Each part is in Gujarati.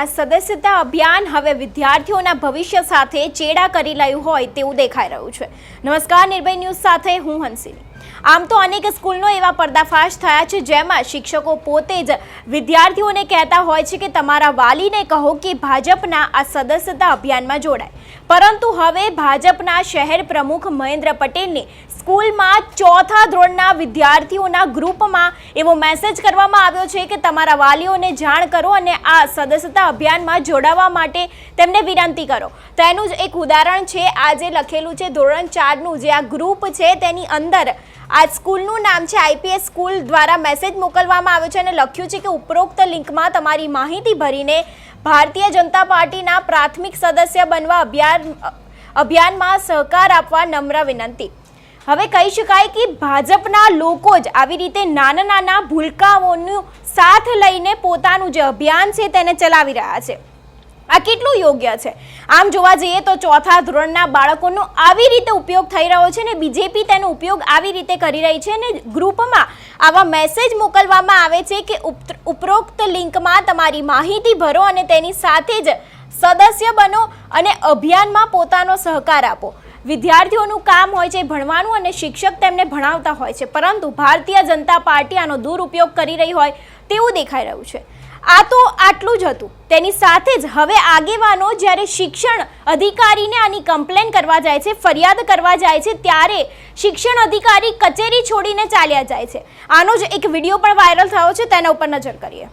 આ સદસ્યતા અભિયાન હવે વિદ્યાર્થીઓના ભવિષ્ય સાથે ચેડા કરી રહ્યું હોય તેવું દેખાઈ રહ્યું છે. નમસ્કાર, નિર્ભય ન્યૂઝ સાથે હું હંસિની. આમ તો અનેક સ્કૂલનો એવા પર્દાફાશ થયા છે, જેમાં શિક્ષકો પોતે જ વિદ્યાર્થીઓને કહેતા હોય છે કે તમારા વાલીને કહો કે ભાજપના આ સદસ્યતા અભિયાનમાં જોડાય. પરંતુ હવે ભાજપના શહેર પ્રમુખ મહેન્દ્ર પટેલને સ્કૂલમાં ચોથા ધોરણના વિદ્યાર્થીઓના ગ્રુપમાં એવો મેસેજ કરવામાં આવ્યો છે કે તમારા વાલીઓને જાણ કરો અને આ સદસ્યતા અભિયાનમાં જોડાવા માટે તેમને વિનંતી કરો. તો એનું જ એક ઉદાહરણ છે, આજે લખેલું છે ધોરણ ચારનું જે આ ગ્રુપ છે, તેની અંદર આ સ્કૂલનું નામ છે આઈપીએસ સ્કૂલ દ્વારા મેસેજ મોકલવામાં આવ્યો છે અને લખ્યું છે કે ઉપરોક્ત લિંકમાં તમારી માહિતી ભરીને ભારતીય જનતા પાર્ટીના પ્રાથમિક સદસ્ય બનવા અભિયાન, અભિયાનમાં સહકાર આપવા નમ્ર વિનંતી. હવે કહી શકાય કે ભાજપના લોકો જ આવી રીતે નાના નાના ભૂલકાઓનું સાથ લઈને પોતાનું જે અભિયાન છે તેને ચલાવી રહ્યા છે. આ કેટલું યોગ્ય છે? આમ જોવા જઈએ તો ચોથા ધોરણના બાળકોનો આવી રીતે ઉપયોગ થઈ રહ્યો છે ને બીજેપી તેનો ઉપયોગ આવી રીતે કરી રહી છે ને ગ્રુપમાં આવા મેસેજ મોકલવામાં આવે છે કે ઉપ- ઉપરોક્ત લિંકમાં તમારી માહિતી ભરો અને તેની સાથે જ સદસ્ય બનો અને અભિયાનમાં પોતાનો સહકાર આપો. વિદ્યાર્થીઓનું કામ હોય છે ભણવાનું અને શિક્ષક તેમને ભણાવતા હોય છે. પરંતુ ભારતીય જનતા પાર્ટી આનો દુરુપયોગ કરી રહી હોય તેવું દેખાઈ રહ્યું છે. આ તો આટલું જ હતું. તેની સાથે જ હવે આગેવાનો જ્યારે શિક્ષણ અધિકારીને આની કમ્પ્લેન કરવા જાય છે ફરિયાદ કરવા જાય છે ત્યારે શિક્ષણ અધિકારી કચેરી છોડીને ચાલ્યા જાય છે. આનો જ એક વીડિયો પણ વાયરલ થયો છે તેના ઉપર નજર કરીએ.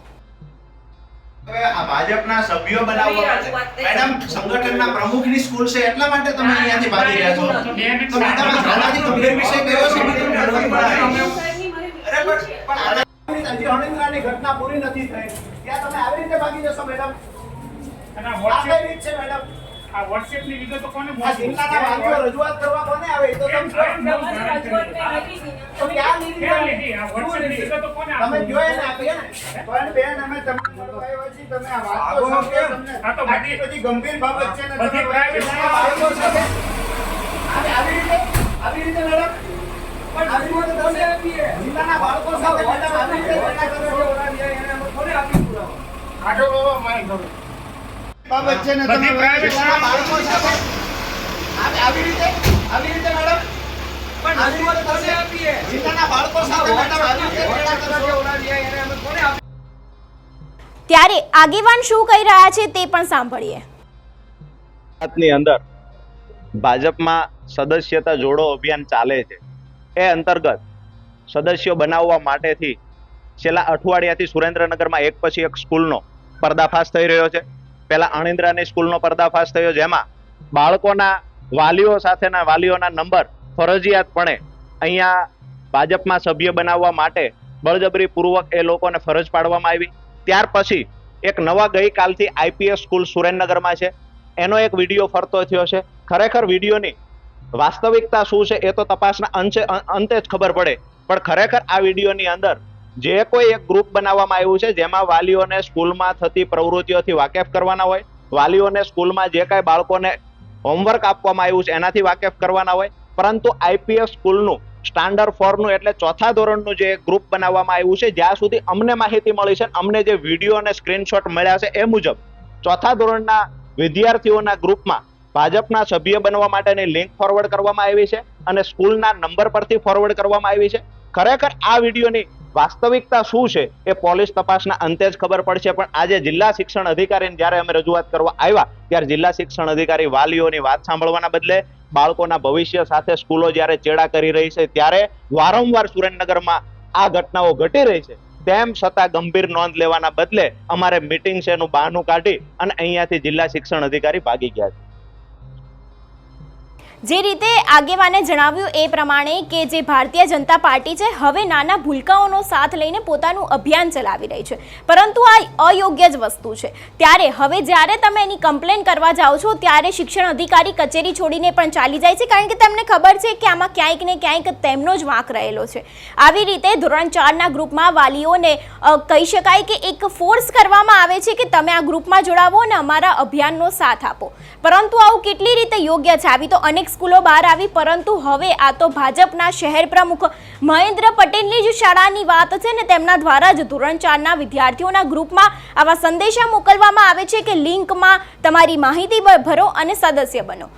આ ભાજપના સભ્યો બનાવવા મેડમ સંગઠનના પ્રમુખની સ્કૂલ છે એટલા માટે તમે અહીંયાથી ભાગી રહ્યા છો. તો મેડમ આ ગંભીર વિષય કયો છે? મેં તમને નથી ભણાવી. અરે પણ પણ આ હજી હણિંદ્રાની ઘટના પૂરી નથી થઈ. ત્યાં તમે આવી રીતે ભાગી જશો મેડમ? અને વોટ્સએપ આ કઈ રીત છે મેડમ? આ વોટ્સએપની વિગતો કોને આ જિલ્લાના વાલીઓ રજૂઆત કરવા કોને આવે? તો તમે. તો ક્યાં લીધી ક્યાં લીધી? આ વોટ્સએપની વિગતો કોને તમે જોયે ને આપીએ ને? પણ બેન અમે તમને મળવા છે તમે આ વાત તો સમજો તમને. આ તો બધી- બધી ગંભીર બાબત છે ને બધી પ્રાઇવેટ આવી રીતે આવી રીતે મેડમ? બાબત છે ને તમે private જિલ્લાના બાળકો સાથે આવી આવી રીતે? આવી રીતે મેડમ પણ આવી રીતે તમે જિલ્લાના બાળકો સાથે મેડમ આવી રીતે ઝઘડા કરો છો. ત્યારે આગેવાન શું કહી રહ્યા છે તે પણ સાંભળીએ. અંદર ભાજપમાં સદસ્યતા જોડો અભિયાન ચાલે છે. એ અંતર્ગત સદસ્યો બનાવવા માટેથી છેલ્લા અઠવાડિયાથી સુરેન્દ્રનગરમાં એક પછી એક સ્કૂલનો પર્દાફાશ થઈ રહ્યો છે. પહેલા અણિન્દ્રાની સ્કૂલનો પર્દાફાશ થયો જેમાં બાળકોના વાલીઓ સાથેના વાલીઓના નંબર ફરજિયાતપણે અહીંયા ભાજપમાં સભ્ય બનાવવા માટે બળજબરીપૂર્વક એ લોકોને ફરજ પાડવામાં આવી. ત્યાર પછી એક નવા ગઈકાલથી આઈપીએસ સ્કૂલ સુરેન્દ્રનગરમાં છે. એનો એક વીડિયો ફરતો થયો છે. ખરેખર વિડીયોની વાસ્તવિકતા શું છે એ તો તપાસના અંશે અંતે જ ખબર પડે. પણ ખરેખર આ વિડીયોની અંદર જે કોઈ એક ગ્રુપ બનાવવામાં આવ્યું છે, જેમાં વાલીઓને સ્કૂલમાં થતી પ્રવૃત્તિઓથી વાકેફ કરવાના હોય, વાલીઓને સ્કૂલમાં જે કાંઈ બાળકોને હોમવર્ક આપવામાં આવ્યું છે, એનાથી વાકેફ કરવાના હોય, પરંતુ આઈપીએસ સ્કૂલનું, સ્ટાન્ડર્ડ ફોરનું એટલે ચોથા ધોરણનું જે ગ્રુપ બનાવવામાં આવ્યું છે, જ્યાં સુધી અમને માહિતી મળી છે અમને જે વીડિયો અને સ્ક્રીનશોટ મળ્યા છે એ મુજબ, ચોથા ધોરણના વિદ્યાર્થીઓના ગ્રુપમાં ભાજપના સભ્ય બનવા માટેની લિંક ફોરવર્ડ કરવામાં આવી છે અને સ્કૂલના નંબર પરથી ફોરવર્ડ કરવામાં આવી છે. ખરેખર આ વિડીયોની વાસ્તવિકતા શું છે એ પોલીસ તપાસના અંતે જ ખબર પડશે. પણ આજે જિલ્લા શિક્ષણ અધિકારીને જ્યારે અમે રજૂઆત કરવા આવ્યા, ત્યારે જિલ્લા શિક્ષણ અધિકારી વાલીઓની વાત સાંભળવાના બદલે બાળકોના ભવિષ્ય સાથે સ્કૂલો જ્યારે ચેડા કરી રહી છે, ત્યારે વારંવાર સુરેન્દ્રનગરમાં આ ઘટનાઓ ઘટી રહી છે. તેમ છતાં ગંભીર નોંધ લેવાના બદલે અમારે મીટિંગ છે એનું બહાનું કાઢી અને અહીંયાથી જિલ્લા શિક્ષણ અધિકારી ભાગી ગયા છે. જે રીતે આગેવાને જણાવ્યું એ પ્રમાણે કે જે ભારતીય જનતા પાર્ટી છે, હવે નાના ભૂલકાઓનો સાથ લઈને પોતાનું અભિયાન ચલાવી રહી છે. પરંતુ આ અયોગ્ય જ વસ્તુ છે. ત્યારે હવે જ્યારે તમે એની કમ્પ્લેન કરવા જાઓ છો, ત્યારે શિક્ષણ અધિકારી કચેરી છોડીને પણ ચાલી જાય છે, કારણ કે તેમને ખબર છે કે આમાં ક્યાંક ને ક્યાંક તેમનો જ વાંક રહેલો છે. આવી રીતે ધોરણ ચારના ગ્રુપમાં વાલીઓને કહી શકાય કે એક ફોર્સ કરવામાં આવે છે કે તમે આ ગ્રુપમાં જોડાવો અને અમારા અભિયાનનો સાથ આપો. પરંતુ આવું કેટલી રીતે યોગ્ય છે, આવી તો અનેક સ્કૂલો બહાર આવી, પરંતુ હવે આ તો ભાજપના શહેર પ્રમુખ મહેન્દ્ર પટેલની જ શાળાની વાત છે ને તેમના દ્વારા જ ધોરણ ચારના વિદ્યાર્થીઓના ગ્રુપમાં આવા સંદેશા મોકલવામાં આવે છે કે લિંકમાં તમારી માહિતી ભરો અને સદસ્ય બનો.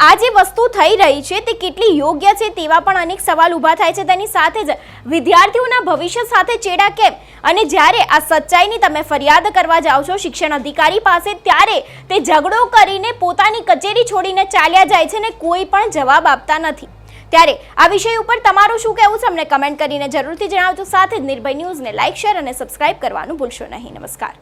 આ જે વસ્તુ થઈ રહી છે તે કેટલી યોગ્ય છે તેવા પણ અનેક સવાલ ઊભા થાય છે. તેની સાથે જ વિદ્યાર્થીઓના ભવિષ્ય સાથે ચેડા કેમ? અને જ્યારે આ સચ્ચાઈની તમે ફરિયાદ કરવા જાઓ છો શિક્ષણ અધિકારી પાસે, ત્યારે તે ઝઘડો કરીને પોતાની કચેરી છોડીને ચાલ્યા જાય છે ને કોઈ પણ જવાબ આપતા નથી. ત્યારે આ વિષય ઉપર તમારું શું કહેવું છે? અમને કમેન્ટ કરીને જરૂરથી જણાવજો. સાથે જ નિર્ભય ન્યૂઝને લાઇક શેર અને સબસ્ક્રાઇબ કરવાનું ભૂલશો નહીં. નમસ્કાર.